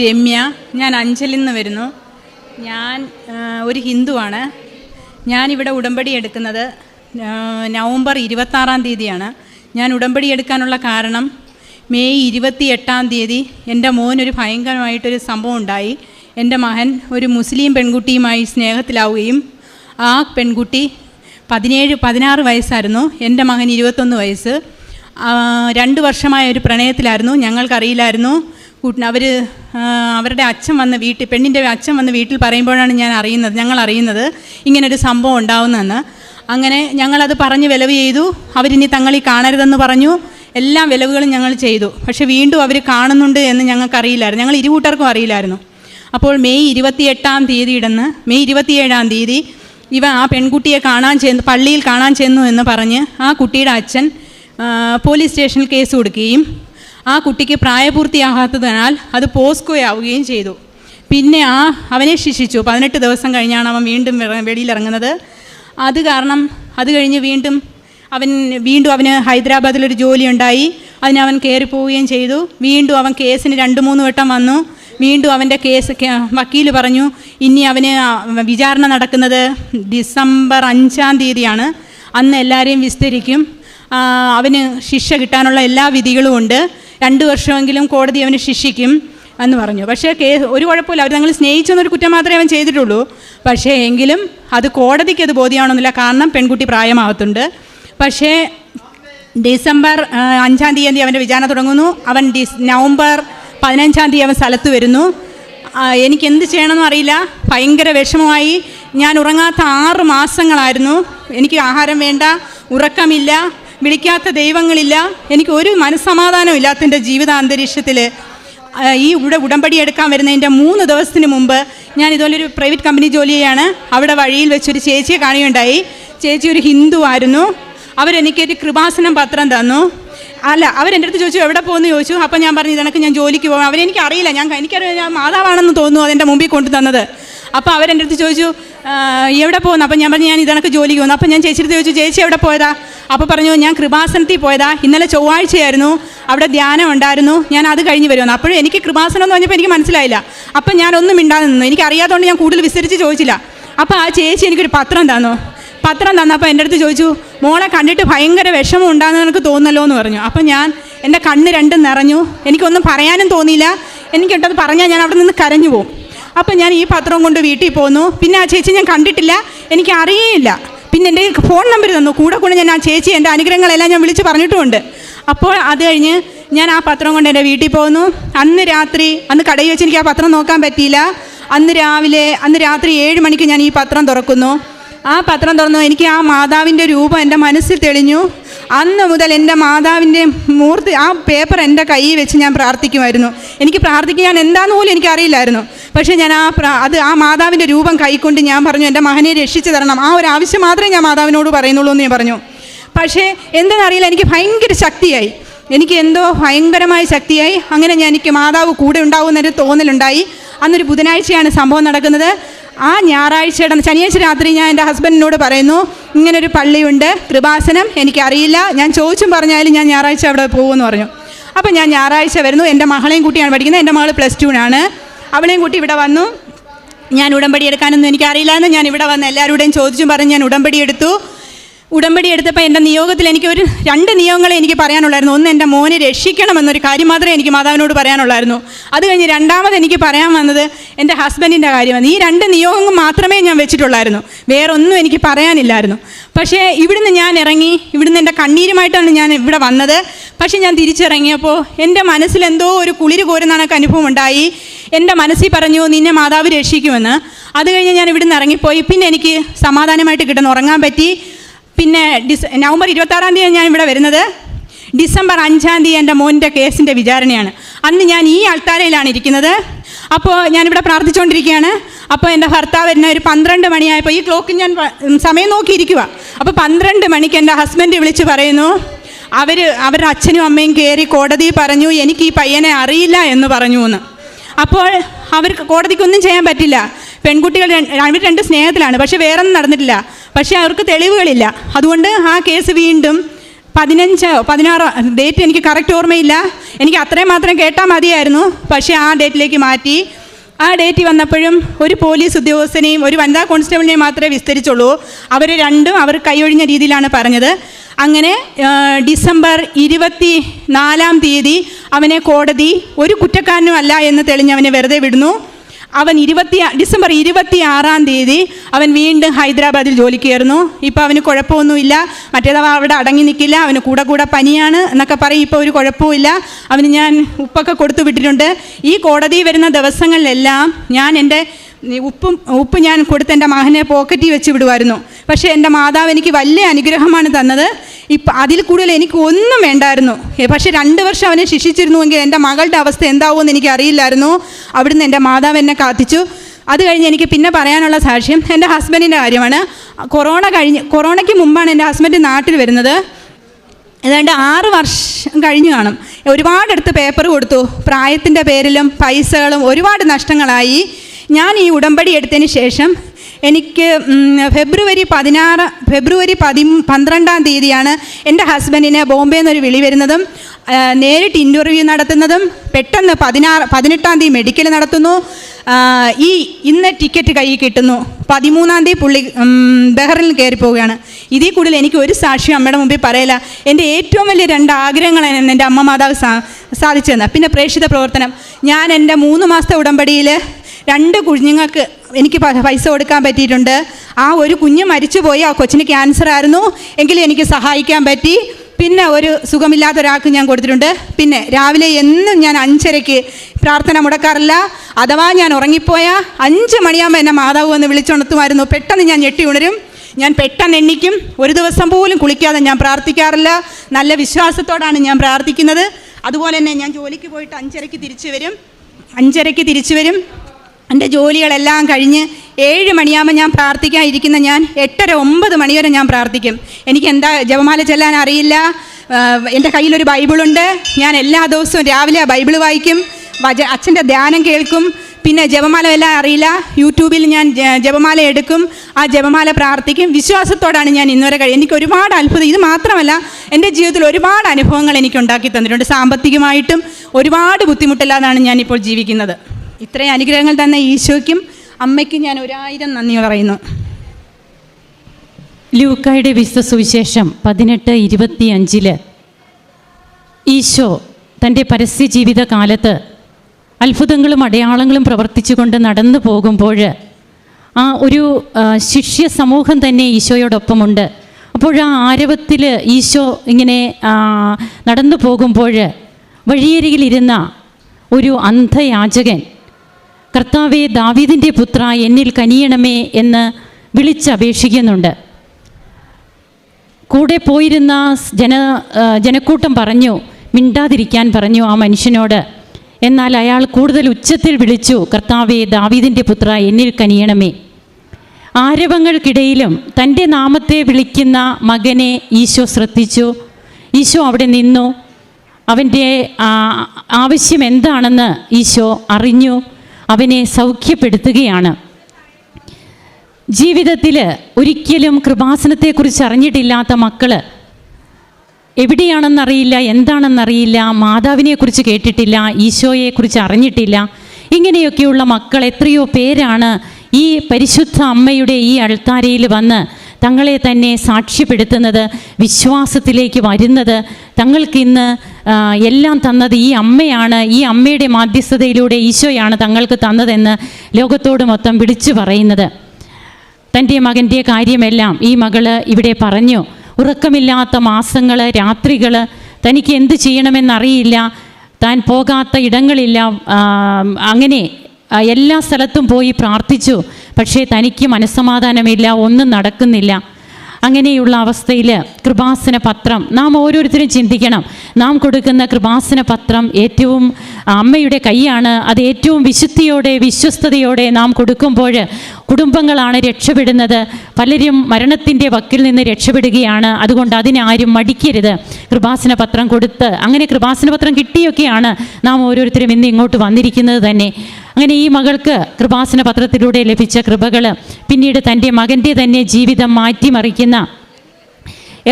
രമ്യ ഞാൻ അഞ്ചലിൽ നിന്ന് വരുന്നു. ഞാൻ ഒരു ഹിന്ദുവാണ്. ഞാനിവിടെ ഉടമ്പടി എടുക്കുന്നത് നവംബർ ഇരുപത്താറാം തീയതിയാണ്. ഞാൻ ഉടമ്പടി എടുക്കാനുള്ള കാരണം മെയ് ഇരുപത്തി എട്ടാം തീയതി എന്റെ മോനൊരു ഭയങ്കരമായിട്ടൊരു സംഭവം ഉണ്ടായി. എന്റെ മകൻ ഒരു മുസ്ലിം പെൺകുട്ടിയുമായി സ്നേഹത്തിലാവുകയും ആ പെൺകുട്ടി പതിനേഴ് പതിനാറ് വയസ്സായിരുന്നു. എന്റെ മകൻ ഇരുപത്തൊന്ന് വയസ്സ്. രണ്ട് വർഷമായ ഒരു പ്രണയത്തിലായിരുന്നു. ഞങ്ങൾക്കറിയില്ലായിരുന്നു. അവർ അവരുടെ അച്ഛൻ വന്ന് വീട്ടിൽ പെണ്ണിന്റെ അച്ഛൻ വന്ന് വീട്ടിൽ പറയുമ്പോഴാണ് ഞാൻ അറിയുന്നത് ഞങ്ങൾ അറിയുന്നത് ഇങ്ങനൊരു സംഭവം ഉണ്ടാവുന്നതെന്ന്. അങ്ങനെ ഞങ്ങളത് പറഞ്ഞ് വിലവ് ചെയ്തു അവരിനി തങ്ങളി കാണരുതെന്ന് പറഞ്ഞു എല്ലാ വിലവുകളും ഞങ്ങൾ ചെയ്തു. പക്ഷേ വീണ്ടും അവർ കാണുന്നുണ്ട് എന്ന് ഞങ്ങൾക്കറിയില്ലായിരുന്നു ഞങ്ങൾ ഇരുകൂട്ടർക്കും അറിയില്ലായിരുന്നു. അപ്പോൾ മെയ് ഇരുപത്തിയെട്ടാം തീയതി ഇടന്ന് മെയ് ഇരുപത്തിയേഴാം തീയതി ഇവ ആ പെൺകുട്ടിയെ കാണാൻ ചെന്ന് പള്ളിയിൽ കാണാൻ ചെന്നു എന്ന് പറഞ്ഞ് ആ കുട്ടിയുടെ അച്ഛൻ പോലീസ് സ്റ്റേഷനിൽ കേസ് കൊടുക്കുകയും ആ കുട്ടിക്ക് പ്രായപൂർത്തിയാകാത്തതിനാൽ അത് പോസ്കോ ആവുകയും ചെയ്തു. പിന്നെ ആ അവനെ ശിക്ഷിച്ചു. പതിനെട്ട് ദിവസം കഴിഞ്ഞാണ് അവൻ വീണ്ടും വെളിയിലിറങ്ങുന്നത്. അത് കാരണം അത് കഴിഞ്ഞ് വീണ്ടും അവൻ വീണ്ടും അവന് ഹൈദരാബാദിലൊരു ജോലി ഉണ്ടായി അതിന് അവൻ കയറി പോവുകയും ചെയ്തു. വീണ്ടും അവൻ കേസിന് രണ്ട് മൂന്ന് വട്ടം വന്നു. വീണ്ടും അവന്റെ കേസ് വക്കീൽ പറഞ്ഞു ഇനി അവന് വിചാരണ നടക്കുന്നത് ഡിസംബർ അഞ്ചാം തീയതിയാണ്. അന്ന് എല്ലാവരെയും വിസ്തരിക്കും. അവന് ശിക്ഷ കിട്ടാനുള്ള എല്ലാ വിധികളും ഉണ്ട്. രണ്ട് വർഷമെങ്കിലും കോടതി അവന് ശിക്ഷിക്കും എന്ന് പറഞ്ഞു. പക്ഷേ കേസ് ഒരു കുഴപ്പമില്ല. അവർ തങ്ങൾ സ്നേഹിച്ചെന്നൊരു കുറ്റം മാത്രമേ അവൻ ചെയ്തിട്ടുള്ളൂ. പക്ഷേ എങ്കിലും അത് കോടതിക്ക് അത് ബോധ്യമാണെന്നില്ല കാരണം പെൺകുട്ടി പ്രായമാകത്തുണ്ട്. പക്ഷേ ഡിസംബർ അഞ്ചാം തീയതി അവന്റെ വിചാരണ തുടങ്ങുന്നു. അവൻ ഡിസ് നവംബർ പതിനഞ്ചാം തീയതി അവൻ സ്ഥലത്ത് വരുന്നു. എനിക്ക് എന്ത് ചെയ്യണമെന്നും അറിയില്ല. ഭയങ്കര വിഷമമായി. ഞാൻ ഉറങ്ങാത്ത ആറ് മാസങ്ങളായിരുന്നു. എനിക്ക് ആഹാരം വേണ്ട ഉറക്കമില്ല. വിളിക്കാത്ത ദൈവങ്ങളില്ല. എനിക്ക് ഒരു മനസ്സമാധാനം ഇല്ലാത്ത എന്റെ ജീവിതാന്തരീക്ഷത്തിൽ ഈ ഇവിടെ ഉടമ്പടി എടുക്കാൻ വരുന്നതിന്റെ മൂന്ന് ദിവസത്തിന് മുമ്പ് ഞാൻ ഇതുപോലെ ഒരു പ്രൈവറ്റ് കമ്പനി ജോലി ചെയ്യാണ്. അവിടെ വഴിയിൽ വെച്ചൊരു ചേച്ചിയെ കാണുകയുണ്ടായി. ചേച്ചി ഒരു ഹിന്ദു ആയിരുന്നു. അവരെനിക്കൊരു കൃപാസനം പത്രം തന്നു. അല്ല അവരെന്റെ അടുത്ത് ചോദിച്ചു എവിടെ പോകുന്നു? ചോദിച്ചു. അപ്പം ഞാൻ പറഞ്ഞു ഇതണക്ക് ഞാൻ ജോലിക്ക് പോകും. അവരെനിക്ക് അറിയില്ല. ഞാൻ എനിക്കറിയാം ഞാൻ മാതാവാണെന്ന് തോന്നുന്നു അതെന്റെ മുമ്പിൽ കൊണ്ടു തന്നത് അപ്പോൾ അവരെന്റെ അടുത്ത് ചോദിച്ചു "ആ, എവിടെ പോകുന്നു അപ്പം ഞാൻ പറഞ്ഞു ഞാൻ ഇതണക്ക് ജോലിക്ക് പോകുന്നു അപ്പം ഞാൻ ചേച്ചിയുടെ ചോദിച്ചു ചേച്ചി എവിടെ പോയതാ? അപ്പോൾ പറഞ്ഞു ഞാൻ കൃപാസനത്തിൽ പോയതാ. ഇന്നലെ ചൊവ്വാഴ്ചയായിരുന്നു. അവിടെ ധ്യാനം ഉണ്ടായിരുന്നു. ഞാൻ അത് കഴിഞ്ഞ് വരുമെന്ന്. അപ്പോഴും എനിക്ക് കൃപാസനം എന്ന് പറഞ്ഞപ്പോൾ എനിക്ക് മനസ്സിലായില്ല. അപ്പം ഞാനൊന്നും മിണ്ടാതെ നിന്നു. എനിക്ക് അറിയാത്തതുകൊണ്ട് ഞാൻ കൂടുതൽ വിസ്തരിച്ച് ചോദിച്ചില്ല. അപ്പോൾ ആ ചേച്ചി എനിക്കൊരു പത്രം തന്നു. പത്രം തന്നപ്പോൾ എന്റെ അടുത്ത് ചോദിച്ചു മോളെ കണ്ടിട്ട് ഭയങ്കര വിഷമം ഉണ്ടാകുന്ന എനിക്ക് തോന്നല്ലോ എന്ന് പറഞ്ഞു. അപ്പം ഞാൻ എന്റെ കണ്ണ് രണ്ടും നിറഞ്ഞു. എനിക്കൊന്നും പറയാനും തോന്നിയില്ല. എനിക്കിട്ടത് പറഞ്ഞാൽ ഞാൻ അവിടെ നിന്ന് കരഞ്ഞു പോകും. അപ്പം ഞാൻ ഈ പത്രം കൊണ്ട് വീട്ടിൽ പോന്നു. പിന്നെ ആ ചേച്ചി ഞാൻ കണ്ടിട്ടില്ല. എനിക്ക് അറിയേയില്ല. പിന്നെ എന്റെ ഫോൺ നമ്പർ തന്നു. കൂടെ കൂടെ ഞാൻ ആ ചേച്ചി എന്റെ അനുഗ്രഹങ്ങളെല്ലാം ഞാൻ വിളിച്ച് പറഞ്ഞിട്ടുമുണ്ട്. അപ്പോൾ അത് കഴിഞ്ഞ് ഞാൻ ആ പത്രം കൊണ്ട് എന്റെ വീട്ടിൽ പോന്നു. അന്ന് രാത്രി അന്ന് കടയിൽ വെച്ച് എനിക്ക് ആ പത്രം നോക്കാൻ പറ്റിയില്ല. അന്ന് രാവിലെ അന്ന് രാത്രി ഏഴ് മണിക്ക് ഞാൻ ഈ പത്രം തുറക്കുന്നു. ആ പത്രം തുറന്നു. എനിക്ക് ആ മാതാവിന്റെ രൂപം എന്റെ മനസ്സിൽ തെളിഞ്ഞു. അന്ന് മുതൽ എന്റെ മാതാവിന്റെ മൂർത്തി ആ പേപ്പർ എന്റെ കയ്യിൽ വെച്ച് ഞാൻ പ്രാർത്ഥിക്കുമായിരുന്നു. എനിക്ക് പ്രാർത്ഥിക്കാൻ എന്താണെന്ന് പോലും എനിക്കറിയില്ലായിരുന്നു. പക്ഷേ ഞാൻ ആ അത് ആ മാതാവിന്റെ രൂപം കൈക്കൊണ്ട് ഞാൻ പറഞ്ഞു എന്റെ മകനെ രക്ഷിച്ചു തരണം. ആ ഒരു ആവശ്യം മാത്രമേ ഞാൻ മാതാവിനോട് പറയുന്നുള്ളൂ എന്ന് ഞാൻ പറഞ്ഞു. പക്ഷേ എന്തെന്നറിയില്ല എനിക്ക് ഭയങ്കര ശക്തിയായി. എനിക്ക് എന്തോ ഭയങ്കരമായ ശക്തിയായി. അങ്ങനെ ഞാൻ എനിക്ക് മാതാവ് കൂടെ ഉണ്ടാവുമെന്നൊരു തോന്നലുണ്ടായി. അന്നൊരു ബുധനാഴ്ചയാണ് സംഭവം നടക്കുന്നത്. ആ ഞായറാഴ്ചയുടെ ശനിയാഴ്ച രാത്രി ഞാൻ എന്റെ ഹസ്ബൻഡിനോട് പറയുന്നു ഇങ്ങനൊരു പള്ളിയുണ്ട് കൃപാസനം എനിക്കറിയില്ല. ഞാൻ ചോദിച്ചും പറഞ്ഞാലും ഞാൻ ഞായറാഴ്ച അവിടെ പോകുമെന്ന് പറഞ്ഞു. അപ്പോൾ ഞാൻ ഞായറാഴ്ച വരുന്നു. എന്റെ മകളെയും കൂട്ടിയാണ് പഠിക്കുന്നത്. എന്റെ മകൾ പ്ലസ് ടുവിനാണ് അവളെയും കൂട്ടി ഇവിടെ വന്നു. ഞാൻ ഉടമ്പടി എടുക്കാനൊന്നും എനിക്കറിയില്ലാന്ന് ഞാൻ ഇവിടെ വന്ന് എല്ലാവരുടെയും ചോദിച്ചും പറഞ്ഞ് ഞാൻ ഉടമ്പടി എടുത്തു. ഉടമ്പടി എടുത്തപ്പോൾ എന്റെ നിയോഗത്തിൽ എനിക്ക് ഒരു രണ്ട് നിയോഗങ്ങളെ എനിക്ക് പറയാനുള്ളായിരുന്നു. ഒന്ന് എന്റെ മോനെ രക്ഷിക്കണമെന്നൊരു കാര്യം മാത്രമേ എനിക്ക് മാതാവിനോട് പറയാനുള്ളായിരുന്നു. അത് കഴിഞ്ഞ് രണ്ടാമത് എനിക്ക് പറയാൻ വന്നത് എന്റെ ഹസ്ബൻഡിന്റെ കാര്യമാണ്. ഈ രണ്ട് നിയോഗങ്ങൾ മാത്രമേ ഞാൻ വെച്ചിട്ടുള്ളായിരുന്നു. വേറൊന്നും എനിക്ക് പറയാനില്ലായിരുന്നു. പക്ഷേ ഇവിടുന്ന് ഞാൻ ഇറങ്ങി ഇവിടുന്ന് എന്റെ കണ്ണീരുമായിട്ടാണ് ഞാൻ ഇവിടെ വന്നത്. പക്ഷേ ഞാൻ തിരിച്ചിറങ്ങിയപ്പോൾ എന്റെ മനസ്സിൽ എന്തോ ഒരു കുളിര് കോരുന്ന അനുഭവം ഉണ്ടായി. എന്റെ മനസ്സിൽ പറഞ്ഞു നിന്നെ മാതാവ് രക്ഷിക്കുമെന്ന്. അത് കഴിഞ്ഞ് ഞാൻ ഇവിടുന്ന് ഇറങ്ങിപ്പോയി. പിന്നെ എനിക്ക് സമാധാനമായിട്ട് കിടന്ന് ഉറങ്ങാൻ പറ്റി. പിന്നെ ഡിസ നവംബർ ഇരുപത്താറാം തീയതി ഞാൻ ഇവിടെ വരുന്നത്. ഡിസംബർ അഞ്ചാം തീയതി എന്റെ മോന്റെ കേസിന്റെ വിചാരണയാണ്. അന്ന് ഞാൻ ഈ അൾത്താരയിലാണ് ഇരിക്കുന്നത്. അപ്പോൾ ഞാനിവിടെ പ്രാർത്ഥിച്ചുകൊണ്ടിരിക്കുകയാണ്. അപ്പോൾ എന്റെ ഭർത്താവ് എന്നെ ഒരു പന്ത്രണ്ട് മണിയായപ്പോൾ ഈ ക്ലോക്ക് ഞാൻ സമയം നോക്കിയിരിക്കുക അപ്പോൾ പന്ത്രണ്ട് മണിക്ക് എന്റെ ഹസ്ബൻഡ് വിളിച്ച് പറയുന്നു അവർ അവരുടെ അച്ഛനും അമ്മയും കയറി കോടതി പറഞ്ഞു എനിക്ക് ഈ പയ്യനെ അറിയില്ല എന്ന് പറഞ്ഞു എന്ന് അപ്പോൾ അവർക്ക് കോടതിക്കൊന്നും ചെയ്യാൻ പറ്റില്ല. പെൺകുട്ടികൾ അവർ രണ്ട് സ്നേഹത്തിലാണ് പക്ഷേ വേറൊന്നും നടന്നിട്ടില്ല. പക്ഷേ അവർക്ക് തെളിവുകളില്ല. അതുകൊണ്ട് ആ കേസ് വീണ്ടും പതിനഞ്ച് പതിനാറ് ഡേറ്റ് എനിക്ക് കറക്റ്റ് ഓർമ്മയില്ല. എനിക്ക് അത്രയും മാത്രം കേട്ടാൽ മതിയായിരുന്നു. പക്ഷേ ആ ഡേറ്റിലേക്ക് മാറ്റി. ആ ഡേറ്റ് വന്നപ്പോഴും ഒരു പോലീസ് ഉദ്യോഗസ്ഥനെയും ഒരു വനിതാ കോൺസ്റ്റബിളിനെയും മാത്രമേ വിസ്തരിച്ചുള്ളൂ. അവർ രണ്ടും അവർ കൈയൊഴിഞ്ഞ രീതിയിലാണ് പറഞ്ഞത്. അങ്ങനെ ഡിസംബർ ഇരുപത്തി നാലാം തീയതി അവനെ കോടതി ഒരു കുറ്റക്കാരനും അല്ല എന്ന് തെളിഞ്ഞ് അവനെ വെറുതെ വിടുന്നു. അവൻ ഇരുപത്തി ഡിസംബർ ഇരുപത്തി ആറാം തീയതി അവൻ വീണ്ടും ഹൈദരാബാദിൽ ജോലിക്ക് കയറുന്നു. ഇപ്പോൾ അവന് കുഴപ്പമൊന്നുമില്ല. മറ്റേതവ അവിടെ അടങ്ങി നിൽക്കില്ല അവന് കൂടെ കൂടെ പനിയാണ് എന്നൊക്കെ പറയും. ഇപ്പോൾ ഒരു കുഴപ്പമില്ല അവന് ഞാൻ ഉപ്പൊക്കെ കൊടുത്തു വിട്ടിട്ടുണ്ട്. ഈ കോടതി വരുന്ന ദിവസങ്ങളിലെല്ലാം ഞാൻ എന്റെ ഉപ്പും ഉപ്പ് ഞാൻ കൊടുത്ത് എന്റെ മകനെ പോക്കറ്റിൽ വെച്ച് വിടുമായിരുന്നു പക്ഷേ എന്റെ മാതാവ് എനിക്ക് വലിയ അനുഗ്രഹമാണ് തന്നത്. ഇപ്പം അതിൽ കൂടുതൽ എനിക്ക് ഒന്നും വേണ്ടായിരുന്നു. പക്ഷെ രണ്ട് വർഷം അവനെ ശിക്ഷിച്ചിരുന്നുവെങ്കിൽ എന്റെ മകളുടെ അവസ്ഥ എന്താവുമെന്ന് എനിക്ക് അറിയില്ലായിരുന്നു. അവിടുന്ന് എന്റെ മാതാവ് എന്നെ കാത്തിച്ചു. അത് കഴിഞ്ഞ് എനിക്ക് പിന്നെ പറയാനുള്ള സാക്ഷ്യം എന്റെ ഹസ്ബൻഡിന്റെ കാര്യമാണ്. കൊറോണ കഴിഞ്ഞ് കൊറോണയ്ക്ക് മുമ്പാണ് എന്റെ ഹസ്ബൻഡ് നാട്ടിൽ വരുന്നത്. ഏതാണ്ട് ആറ് വർഷം കഴിഞ്ഞു കാണും. ഒരുപാടടുത്ത് പേപ്പർ കൊടുത്തു. പ്രായത്തിന്റെ പേരിലും പൈസകളും ഒരുപാട് നഷ്ടങ്ങളായി. ഞാൻ ഈ ഉടമ്പടി എടുത്തതിന് ശേഷം എനിക്ക് ഫെബ്രുവരി പതിനാറ് ഫെബ്രുവരി പതി പന്ത്രണ്ടാം തീയതിയാണ് എന്റെ ഹസ്ബൻഡിന് ബോംബെയിൽ നിന്നൊരു വിളി വരുന്നതും നേരിട്ട് ഇന്റർവ്യൂ നടത്തുന്നതും പെട്ടെന്ന് പതിനാറ് പതിനെട്ടാം തീയതി മെഡിക്കൽ നടത്തുന്നു. ഈ ഇന്ന് ടിക്കറ്റ് കയ്യിൽ കിട്ടുന്നു. പതിമൂന്നാം തീയതി പുള്ളി ഉം, ബഹ്റിനിൽ കയറി പോവുകയാണ്. ഇതിൽ കൂടുതൽ എനിക്ക് ഒരു സാക്ഷ്യം അമ്മയുടെ മുമ്പിൽ പറയില്ല എന്റെ ഏറ്റവും വലിയ രണ്ട് ആഗ്രഹങ്ങളാണ് എന്റെ അമ്മ മാതാവ് സാ സാധിച്ചു പിന്നെ പ്രേക്ഷിത പ്രവർത്തനം. ഞാൻ എന്റെ മൂന്ന് മാസത്തെ ഉടമ്പടിയിൽ രണ്ട് കുഞ്ഞുങ്ങൾക്ക് എനിക്ക് പൈസ കൊടുക്കാൻ പറ്റിയിട്ടുണ്ട്. ആ ഒരു കുഞ്ഞ് മരിച്ചുപോയി. ആ കൊച്ചിന് ക്യാൻസർ ആയിരുന്നു. എങ്കിലും എനിക്ക് സഹായിക്കാൻ പറ്റി. പിന്നെ ഒരു സുഖമില്ലാത്ത ഒരാൾക്ക് ഞാൻ കൊടുത്തിട്ടുണ്ട്. പിന്നെ രാവിലെ എന്നും ഞാൻ അഞ്ചരയ്ക്ക് പ്രാർത്ഥന മുടക്കാറില്ല. അഥവാ ഞാൻ ഉറങ്ങിപ്പോയാൽ അഞ്ച് മണിയാകുമ്പോൾ എന്നെ മാതാവ് വന്ന് വിളിച്ചുണർത്തുമായിരുന്നു. പെട്ടെന്ന് ഞാൻ ഞെട്ടി ഉണരും. ഞാൻ പെട്ടെന്ന് എണ്ണിക്കും. ഒരു ദിവസം പോലും കുളിക്കാതെ ഞാൻ പ്രാർത്ഥിക്കാറില്ല. നല്ല വിശ്വാസത്തോടാണ് ഞാൻ പ്രാർത്ഥിക്കുന്നത്. അതുപോലെ തന്നെ ഞാൻ ജോലിക്ക് പോയിട്ട് അഞ്ചരയ്ക്ക് തിരിച്ചു വരും. അഞ്ചരയ്ക്ക് തിരിച്ചു വരും. എന്റെ ജോലികളെല്ലാം കഴിഞ്ഞ് ഏഴ് മണിയാകുമ്പോൾ ഞാൻ പ്രാർത്ഥിക്കാൻ ഇരിക്കുന്ന ഞാൻ എട്ടര ഒമ്പത് മണിവരെ ഞാൻ പ്രാർത്ഥിക്കും. എനിക്ക് എന്താ ജപമാല ചെല്ലാൻ അറിയില്ല. എന്റെ കയ്യിലൊരു ബൈബിളുണ്ട്. ഞാൻ എല്ലാ ദിവസവും രാവിലെ ബൈബിൾ വായിക്കും. വച അച്ഛന്റെ ധ്യാനം കേൾക്കും. പിന്നെ ജപമാല എല്ലാം അറിയില്ല. യൂട്യൂബിൽ ഞാൻ ജപമാല എടുക്കും. ആ ജപമാല പ്രാർത്ഥിക്കും. വിശ്വാസത്തോടാണ് ഞാൻ ഇന്നുവരെ കഴിയും എനിക്ക് ഒരുപാട് അത്ഭുതം. ഇത് മാത്രമല്ല എന്റെ ജീവിതത്തിൽ ഒരുപാട് അനുഭവങ്ങൾ എനിക്ക് ഉണ്ടാക്കി തന്നിട്ടുണ്ട്. സാമ്പത്തികമായിട്ടും ഒരുപാട് ബുദ്ധിമുട്ടില്ലാതാണ് ഞാനിപ്പോൾ ജീവിക്കുന്നത്. ഇത്രയും അനുഗ്രഹങ്ങൾ തന്ന ഈശോയ്ക്കും അമ്മയ്ക്കും ഞാൻ ഒരായിരം നന്ദി പറയുന്നു. ലൂക്കായുടെ വിശുദ്ധ സുവിശേഷം പതിനെട്ട് ഇരുപത്തി അഞ്ചിൽ ഈശോ തന്റെ പരസ്യ ജീവിത കാലത്ത് അത്ഭുതങ്ങളും അടയാളങ്ങളും പ്രവർത്തിച്ചുകൊണ്ട് നടന്നു പോകുമ്പോൾ ആ ഒരു ശിഷ്യ സമൂഹം തന്നെ ഈശോയോടൊപ്പമുണ്ട്. അപ്പോൾ ആ ആരവത്തിൽ ഈശോ ഇങ്ങനെ നടന്നു പോകുമ്പോൾ വഴിയരികിലിരുന്ന ഒരു അന്ധയാചകൻ കർത്താവെ ദാവീദിന്റെ പുത്ര എന്നിൽ കനിയണമേ എന്ന് വിളിച്ചപേക്ഷിക്കുന്നുണ്ട്. കൂടെ പോയിരുന്ന ജന ജനക്കൂട്ടം പറഞ്ഞു മിണ്ടാതിരിക്കാൻ പറഞ്ഞു ആ മനുഷ്യനോട്. എന്നാൽ അയാൾ കൂടുതൽ ഉച്ചത്തിൽ വിളിച്ചു കർത്താവെ ദാവീദിന്റെ പുത്ര എന്നിൽ കനിയണമേ. ആരവങ്ങൾക്കിടയിലും തന്റെ നാമത്തെ വിളിക്കുന്ന മകനെ ഈശോ ശ്രദ്ധിച്ചു. ഈശോ അവിടെ നിന്നു. അവന്റെ ആവശ്യം എന്താണെന്ന് ഈശോ അറിഞ്ഞു. അവനെ സൗഖ്യപ്പെടുത്തുകയാണ്. ജീവിതത്തിൽ ഒരിക്കലും കൃപാസനത്തെക്കുറിച്ച് അറിഞ്ഞിട്ടില്ലാത്ത മക്കൾ എവിടെയാണെന്നറിയില്ല എന്താണെന്നറിയില്ല മാതാവിനെക്കുറിച്ച് കേട്ടിട്ടില്ല ഈശോയെക്കുറിച്ച് അറിഞ്ഞിട്ടില്ല. ഇങ്ങനെയൊക്കെയുള്ള മക്കൾ എത്രയോ പേരാണ് ഈ പരിശുദ്ധ അമ്മയുടെ ഈ അൾത്താരയിൽ വന്ന് തങ്ങളെ തന്നെ സാക്ഷ്യപ്പെടുത്തുന്നത് വിശ്വാസത്തിലേക്ക് വരുന്നത്. തങ്ങൾക്കിന്ന് എല്ലാം തന്നത് ഈ അമ്മയാണ്. ഈ അമ്മയുടെ മാധ്യസ്ഥതയിലൂടെ ഈശോയാണ് തങ്ങൾക്ക് തന്നതെന്ന് ലോകത്തോട് മൊത്തം വിളിച്ചു പറയുന്നത്. തന്റെ മകന്റെ കാര്യമെല്ലാം ഈ മകൾ ഇവിടെ പറഞ്ഞു. ഉറക്കമില്ലാത്ത മാസങ്ങൾ രാത്രികൾ തനിക്ക് എന്ത് ചെയ്യണമെന്നറിയില്ല. താൻ പോകാത്ത ഇടങ്ങളില്ല. അങ്ങനെ എല്ലാ സ്ഥലത്തും പോയി പ്രാർത്ഥിച്ചു. പക്ഷേ തനിക്ക് മനസ്സമാധാനമില്ല ഒന്നും നടക്കുന്നില്ല. അങ്ങനെയുള്ള അവസ്ഥയിൽ കൃപാസന പത്രം നാം ഓരോരുത്തരും ചിന്തിക്കണം. നാം കൊടുക്കുന്ന കൃപാസന പത്രം ഏറ്റവും അമ്മയുടെ കൈയാണ്. അത് ഏറ്റവും വിശുദ്ധിയോടെ വിശ്വസ്തയോടെ നാം കൊടുക്കുമ്പോൾ കുടുംബങ്ങളാണ് രക്ഷപ്പെടുന്നത്. പലരും മരണത്തിന്റെ വക്കിൽ നിന്ന് രക്ഷപ്പെടുകയാണ്. അതുകൊണ്ട് അതിനാരും മടിക്കരുത്. കൃപാസന പത്രം കൊടുത്ത് അങ്ങനെ കൃപാസന പത്രം കിട്ടിയൊക്കെയാണ് നാം ഓരോരുത്തരും ഇന്ന് ഇങ്ങോട്ട് വന്നിരിക്കുന്നത് തന്നെ. അങ്ങനെ ഈ മകൾക്ക് കൃപാസന പത്രത്തിലൂടെ ലഭിച്ച കൃപകൾ പിന്നീട് തന്റെ മകന്റെ തന്നെ ജീവിതം മാറ്റിമറിക്കുന്ന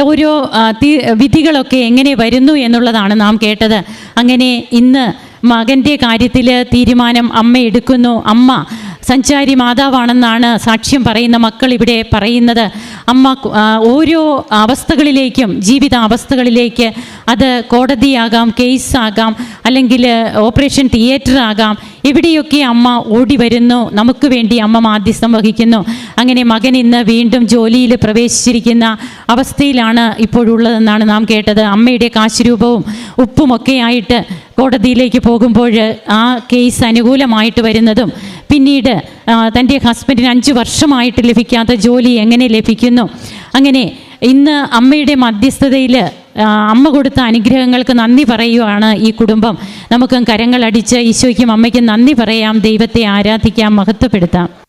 ഓരോ വിധികളൊക്കെ എങ്ങനെ വരുന്നു എന്നുള്ളതാണ് നാം കേട്ടത്. അങ്ങനെ ഇന്ന് മകന്റെ കാര്യത്തിൽ തീരുമാനം അമ്മ എടുക്കുന്നു. അമ്മ സഞ്ചാരി മാതാവാണെന്നാണ് സാക്ഷ്യം പറയുന്ന മക്കൾ ഇവിടെ പറയുന്നത്. അമ്മ ഓരോ അവസ്ഥകളിലേക്കും ജീവിത അവസ്ഥകളിലേക്ക് അത് കോടതിയാകാം കേസാകാം അല്ലെങ്കിൽ ഓപ്പറേഷൻ തിയേറ്റർ ആകാം എവിടെയൊക്കെ അമ്മ ഓടി വരുന്നു. നമുക്ക് വേണ്ടി അമ്മ മാധ്യസ്ഥം വഹിക്കുന്നു. അങ്ങനെ മകൻ ഇന്ന് വീണ്ടും ജോലിയിൽ പ്രവേശിച്ചിരിക്കുന്ന അവസ്ഥയിലാണ് ഇപ്പോഴുള്ളതെന്നാണ് നാം കേട്ടത്. അമ്മയുടെ കാശുരൂപവും ഉപ്പുമൊക്കെ ആയിട്ട് കോടതിയിലേക്ക് പോകുമ്പോൾ ആ കേസ് അനുകൂലമായിട്ട് വരുന്നതും പിന്നീട് തന്റെ ഹസ്ബൻഡിന് അഞ്ച് വർഷമായിട്ട് ലഭിക്കാത്ത ജോലി എങ്ങനെ ലഭിക്കുന്നു? അങ്ങനെ ഇന്ന് അമ്മയുടെ മധ്യസ്ഥതയിൽ അമ്മ കൊടുത്ത അനുഗ്രഹങ്ങൾക്ക് നന്ദി പറയുവാണ് ഈ കുടുംബം. നമുക്ക് കരങ്ങളടിച്ച് ഈശോയ്ക്കും അമ്മയ്ക്കും നന്ദി പറയാം. ദൈവത്തെ ആരാധിക്കാം മഹത്വപ്പെടുത്താം.